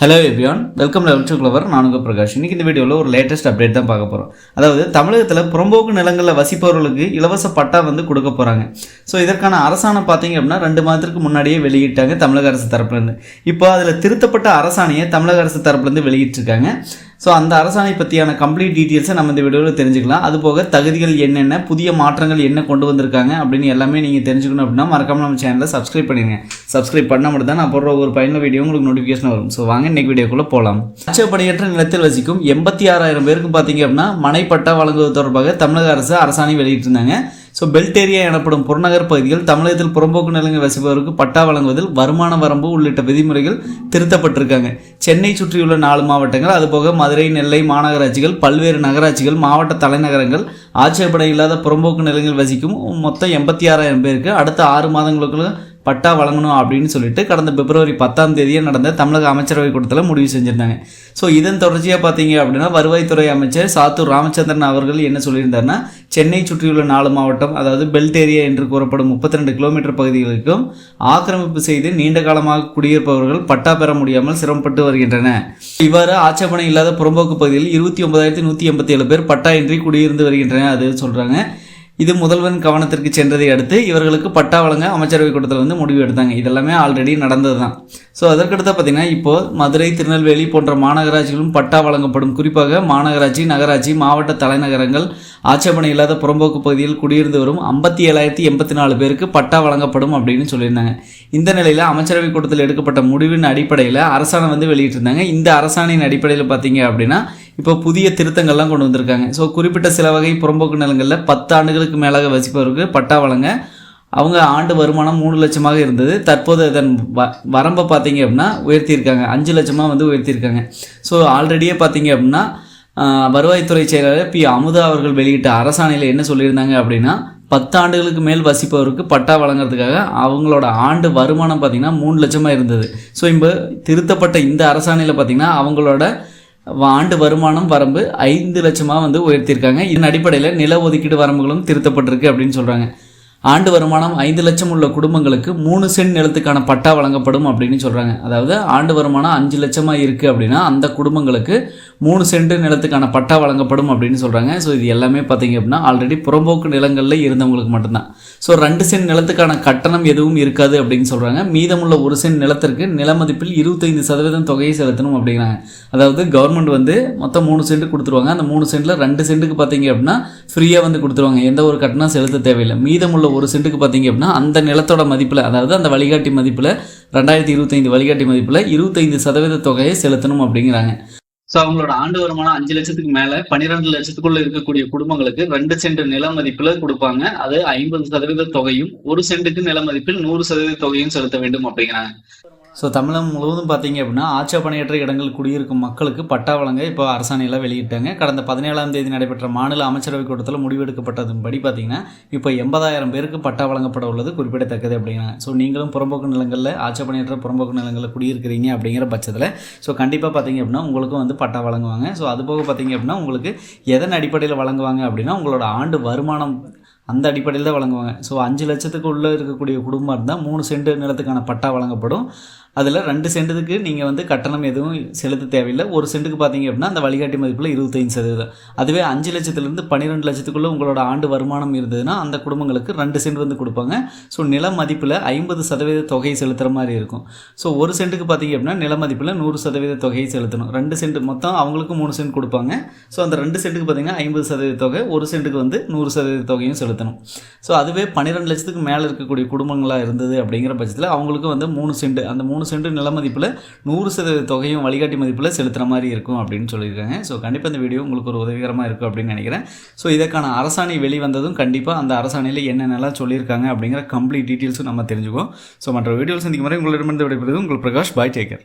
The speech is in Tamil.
Hello everyone welcome level to clever நானுங்க பிரகாஷ். இன்னைக்கு இந்த வீடியோவில் ஒரு லேட்டஸ்ட் அப்டேட் தான் பார்க்க போகிறோம் அதாவது தமிழகத்தில் புறம்போக்கு நிலங்களில் வசிப்பவர்களுக்கு இலவச பட்டா வந்து கொடுக்க போகிறாங்க ஸோ இதற்கான அரசாணை பார்த்தீங்க அப்படின்னா ரெண்டு மாதத்துக்கு முன்னாடியே வெளியிட்டாங்க தமிழக அரசு தரப்புலேருந்து இப்போ அதில் திருத்தப்பட்ட அரசாணையை தமிழக அரசு தரப்புலேருந்து வெளியிட்டிருக்காங்க. ஸோ அந்த அரசாணை பற்றியான கம்ப்ளீட் டீட்டெயில்ஸை நம்ம இந்த வீடியோவில் தெரிஞ்சுக்கலாம். அது போக தகுதிகள் என்னென்ன புதிய மாற்றங்கள் என்ன கொண்டு வந்திருக்காங்க அப்படின்னு எல்லாமே நீங்கள் தெரிஞ்சுக்கணும் அப்படின்னா மறக்காம நம்ம சேனலை சப்ஸ்கிரைப் பண்ணிடுங்க சப்ஸ்கிரைப் பண்ண மட்டும் தான் நான் போடுற ஒரு பயனுள்ள வீடியோ உங்களுக்கு நோட்டிஃபிகேஷன் வரும். ஸோ வாங்க இன்னைக்கு வீடியோக்குள்ளே போகலாம் அச்சப்படையற்ற நிலத்தில் வசிக்கும் எண்பத்தி ஆறாயிரம் பேருக்கு பார்த்தீங்க அப்படின்னா மனைப்பட்டா வழங்குவது தொடர்பாக தமிழக அரசு அரசாணை வெளியிட்டிருந்தாங்க. ஸோ பெல்ட் ஏரியா எனப்படும் புறநகர் பகுதிகள் தமிழகத்தில் புறம்போக்கு நிலங்கள் வசிப்பவருக்கு பட்டா வழங்குவதில் வருமான வரம்பு உள்ளிட்ட விதிமுறைகள் திருத்தப்பட்டிருக்காங்க. சென்னை சுற்றியுள்ள நாலு மாவட்டங்கள் அதுபோக மதுரை நெல்லை மாநகராட்சிகள் பல்வேறு நகராட்சிகள் மாவட்ட தலைநகரங்கள் ஆட்சேபனை இல்லாத புறம்போக்கு நிலங்கள் வசிக்கும் மொத்தம் எண்பத்தி ஆறாயிரம் பேருக்கு அடுத்த ஆறு மாதங்களுக்குள்ள பட்டா வழங்கணும் அப்படின்னு சொல்லிட்டு கடந்த பிப்ரவரி பத்தாம் தேதியே நடந்த தமிழக அமைச்சரவை கூட்டத்தில் முடிவு செஞ்சுருந்தாங்க. ஸோ இதன் தொடர்ச்சியாக பார்த்தீங்க அப்படின்னா வருவாய்த்துறை அமைச்சர் சாத்தூர் ராமச்சந்திரன் அவர்கள் என்ன சொல்லியிருந்தாருன்னா சென்னை சுற்றியுள்ள நாலு மாவட்டம் அதாவது பெல்ட் ஏரியா என்று கூறப்படும் முப்பத்தி ரெண்டு கிலோமீட்டர் பகுதிகளுக்கும் ஆக்கிரமிப்பு செய்து நீண்ட காலமாக குடியிருப்பவர்கள் பட்டா பெற முடியாமல் சிரமப்பட்டு வருகின்றன. இவ்வாறு ஆட்சேபனை இல்லாத புறம்போக்கு பகுதியில் இருபத்தி ஒன்பதாயிரத்தி நூற்றி எண்பத்தி ஏழு பேர் பட்டா இன்றி குடியிருந்து வருகின்றன அது சொல்கிறாங்க இது முதல்வன் கவனத்திற்கு சென்றதை அடுத்து இவர்களுக்கு பட்டா வழங்க அமைச்சரவை கூட்டத்தில் வந்து முடிவு எடுத்தாங்க. இதெல்லாமே ஆல்ரெடி நடந்தது தான் ஸோ அதற்கடுத்து பார்த்தீங்கன்னா இப்போது மதுரை திருநெல்வேலி போன்ற மாநகராட்சிகளும் பட்டா வழங்கப்படும். குறிப்பாக மாநகராட்சி நகராட்சி மாவட்ட தலைநகரங்கள் ஆட்சேபனை இல்லாத புறம்போக்கு பகுதியில் குடியிருந்து வரும் ஐம்பத்தி ஏழாயிரத்தி எண்பத்தி நாலு பேருக்கு பட்டா வழங்கப்படும் அப்படின்னு சொல்லியிருந்தாங்க. இந்த நிலையில் அமைச்சரவை கூட்டத்தில் எடுக்கப்பட்ட முடிவின் அடிப்படையில் அரசாணை வந்து வெளியிட்டிருந்தாங்க. இந்த அரசாணையின் அடிப்படையில் பார்த்தீங்க அப்படின்னா இப்போ புதிய திருத்தங்கள்லாம் கொண்டு வந்திருக்காங்க. ஸோ குறிப்பிட்ட சில வகை புறம்போக்கு நிலங்களில் பத்து ஆண்டுகளுக்கு மேலாக வசிப்பவருக்கு பட்டா வழங்க அவங்க ஆண்டு வருமானம் மூணு லட்சமாக இருந்தது. தற்போது அதன் வ வரம்பை பார்த்தீங்க அப்படின்னா உயர்த்தியிருக்காங்க. அஞ்சு லட்சமாக வந்து உயர்த்தியிருக்காங்க. ஸோ ஆல்ரெடியே பார்த்தீங்க அப்படின்னா வருவாய்த்துறை செயலாளர் பி. அமுதா அவர்கள் வெளியிட்ட அரசாணையில் என்ன சொல்லியிருந்தாங்க அப்படின்னா பத்து ஆண்டுகளுக்கு மேல் வசிப்பவருக்கு பட்டா வழங்குறதுக்காக அவங்களோட ஆண்டு வருமானம் பார்த்திங்கன்னா மூணு லட்சமாக இருந்தது. ஸோ இப்போ திருத்தப்பட்ட இந்த அரசாணையில் பார்த்திங்கன்னா அவங்களோட ஆண்டு வருமானம் வரம்பு ஐந்து லட்சமாக வந்து உயர்த்தியிருக்காங்க. இதன் அடிப்படையில் நில ஒதுக்கீடு வரம்புகளும் திருத்தப்பட்டிருக்கு அப்படின்னு சொல்கிறாங்க ஆண்டு வருமானம் ஐந்து லட்சம் உள்ள குடும்பங்களுக்கு மூணு சென்ட் நிலத்துக்கான பட்டா வழங்கப்படும் அப்படின்னு சொல்கிறாங்க அதாவது ஆண்டு வருமானம் அஞ்சு லட்சமாக இருக்குது அப்படின்னா அந்த குடும்பங்களுக்கு மூணு சென்ட் நிலத்துக்கான பட்டா வழங்கப்படும் அப்படின்னு சொல்கிறாங்க ஸோ இது எல்லாமே பார்த்தீங்க அப்படின்னா ஆல்ரெடி புறம்போக்கு நிலங்களில் இருந்தவங்களுக்கு மட்டும்தான். ஸோ ரெண்டு சென்ட் நிலத்துக்கான கட்டணம் எதுவும் இருக்காது அப்படின்னு சொல்கிறாங்க மீதமுள்ள ஒரு சென்ட் நிலத்திற்கு நில மதிப்பில் இருபத்தைந்து சதவீதம் தொகையை செலுத்தணும் அப்படிங்கிறாங்க. அதாவது கவர்மெண்ட் வந்து மொத்தம் மூணு சென்ட் கொடுத்துருவாங்க. அந்த மூணு சென்ட்டில் ரெண்டு சென்ட்டுக்கு பார்த்தீங்க அப்படின்னா ஃப்ரீயாக வந்து கொடுத்துருவாங்க. எந்த ஒரு கட்டணம் செலுத்த தேவையில்லை. மீதமுள்ள ஒரு சென்ட்டுக்கு பார்த்தீங்க அப்படின்னா அந்த நிலத்தோட மதிப்பில் அதாவது அந்த வழிகாட்டி மதிப்பில் ரெண்டாயிரத்தி இருபத்தைந்து வழிகாட்டி மதிப்பில் இருபத்தைந்து சதவீத தொகையை செலுத்தணும் அப்படிங்கிறாங்க. ஸோ அவங்களோட ஆண்டு வருமானம் அஞ்சு லட்சத்துக்கு மேல பன்னிரெண்டு லட்சத்துக்குள்ள இருக்கக்கூடிய குடும்பங்களுக்கு ரெண்டு சென்ட் நில மதிப்பில் கொடுப்பாங்க. அது ஐம்பது சதவீத தொகையும் ஒரு சென்ட்டுக்கு நில மதிப்பில் நூறு சதவீத தொகையும் செலுத்த வேண்டும் அப்படிங்கிறாங்க. ஸோ தமிழகம் முழுவதும் பார்த்தீங்க அப்படின்னா ஆட்சேபணையற்ற இடங்கள் குடியிருக்கும் மக்களுக்கு பட்டா வழங்க இப்போ அரசாணையில் வெளியிட்டாங்க. கடந்த பதினேழாம் தேதி நடைபெற்ற மாநில அமைச்சரவை கூட்டத்தில் முடிவெடுக்கப்பட்டதன்படி பார்த்தீங்கன்னா இப்போ எண்பதாயிரம் பேருக்கு பட்டா வழங்கப்பட உள்ளது குறிப்பிடத்தக்கது அப்படிங்கிறாங்க ஸோ நீங்களும் புறம்போக்கு நிலங்களில் ஆட்சேபணையற்ற புறம்போக்கு நிலங்களில் குடியிருக்கிறீங்க அப்படிங்கிற பட்சத்தில் ஸோ கண்டிப்பாக பார்த்தீங்க அப்படின்னா உங்களுக்கும் வந்து பட்டா வழங்குவாங்க. ஸோ அதுபோக பார்த்தீங்க அப்படின்னா உங்களுக்கு எதன் அடிப்படையில் வழங்குவாங்க அப்படின்னா உங்களோட ஆண்டு வருமானம் அந்த அடிப்படையில் தான் வழங்குவாங்க. ஸோ அஞ்சு லட்சத்துக்கு உள்ளே இருக்கக்கூடிய குடும்பம் இருந்தால் மூணு சென்ட் நிலத்துக்கான பட்டா வழங்கப்படும். அதில் ரெண்டு சென்ட்டுக்கு நீங்கள் வந்து கட்டணம் எதுவும் செலுத்த தேவையில்லை. ஒரு சென்ட்டுக்கு பார்த்தீங்க அப்படின்னா அந்த வழிகாட்டி மதிப்பில் இருபத்தைந்து சதவீதம். அதுவே அஞ்சு லட்சத்துலேருந்து பன்னிரெண்டு லட்சத்துக்குள்ளே உங்களோட ஆண்டு வருமானம் இருந்ததுன்னா அந்த குடும்பங்களுக்கு ரெண்டு சென்ட் வந்து கொடுப்பாங்க. ஸோ நில மதிப்பில் ஐம்பது சதவீத தொகை செலுத்துகிற மாதிரி இருக்கும். ஸோ ஒரு சென்ட்டுக்கு பார்த்தீங்க அப்படின்னா நில மதிப்பில் நூறு சதவீத தொகையை செலுத்தணும். ரெண்டு சென்ட் மொத்தம் அவங்களுக்கு மூணு சென்ட் கொடுப்பாங்க. ஸோ அந்த ரெண்டு சென்ட்டுக்கு பார்த்தீங்கன்னா ஐம்பது சதவீத தொகை ஒரு சென்ட்டுக்கு வந்து நூறு சதவீத தொகையும் செலுத்தணும். ஸோ அதுவே பன்னிரெண்டு லட்சத்துக்கு மேலே இருக்கக்கூடிய குடும்பங்களாக இருந்தது அப்படிங்கிற பட்சத்தில் அவங்களுக்கு வந்து மூணு சென்ட் அந்த மூணு சென்ட் நில மதிப்பில் நூறு சதவீத தொகையும் வழிகாட்டி மதிப்பில் செலுத்துகிற மாதிரி இருக்கும் அப்படின்னு சொல்லியிருக்காங்க. ஸோ கண்டிப்பாக இந்த வீடியோ உங்களுக்கு ஒரு உதவிகரமாக இருக்கும் அப்படின்னு நினைக்கிறேன். ஸோ இதற்கான அரசாணை வெளிவந்ததும் கண்டிப்பாக அந்த அரசாணையில் என்னென்னலாம் சொல்லியிருக்காங்க அப்படிங்கிற கம்ப்ளீட் டீட்டெயில்ஸும் நம்ம தெரிஞ்சுக்குவோம். ஸோ மற்ற வீடியோஸ் சந்திக்கும் வரை உங்களிடமிருந்து விடைபெறுவது உங்கள் பிரகாஷ். பாய் டேக்கர்